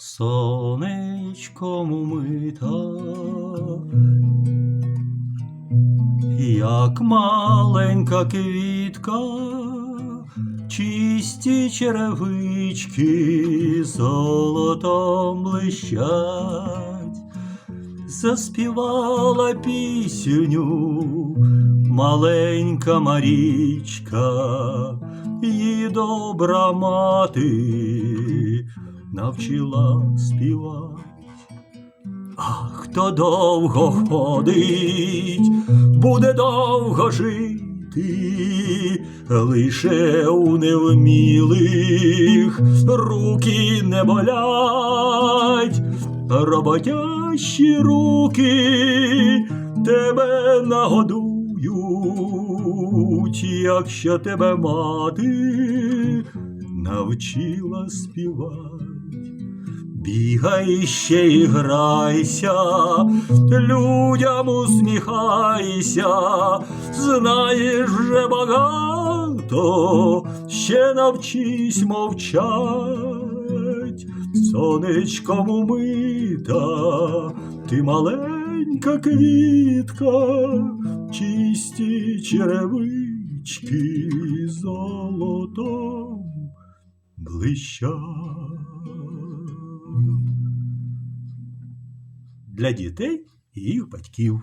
сонечком умита, як маленька квітка, чисті черевички золотом блищать, заспівала пісню маленька Марічка, її добра мати навчила співати. А хто довго ходить, буде довго жити, лише у невмілих руки не болять, роботящі руки тебе нагодують, якщо тебе мати навчила співати. Бігай ще і грайся, людям усміхайся, знаєш вже багато, ще навчись мовчать, сонечком умита, ти маленька квітка, чисті черевички золотом блищать. Для дітей і їх батьків.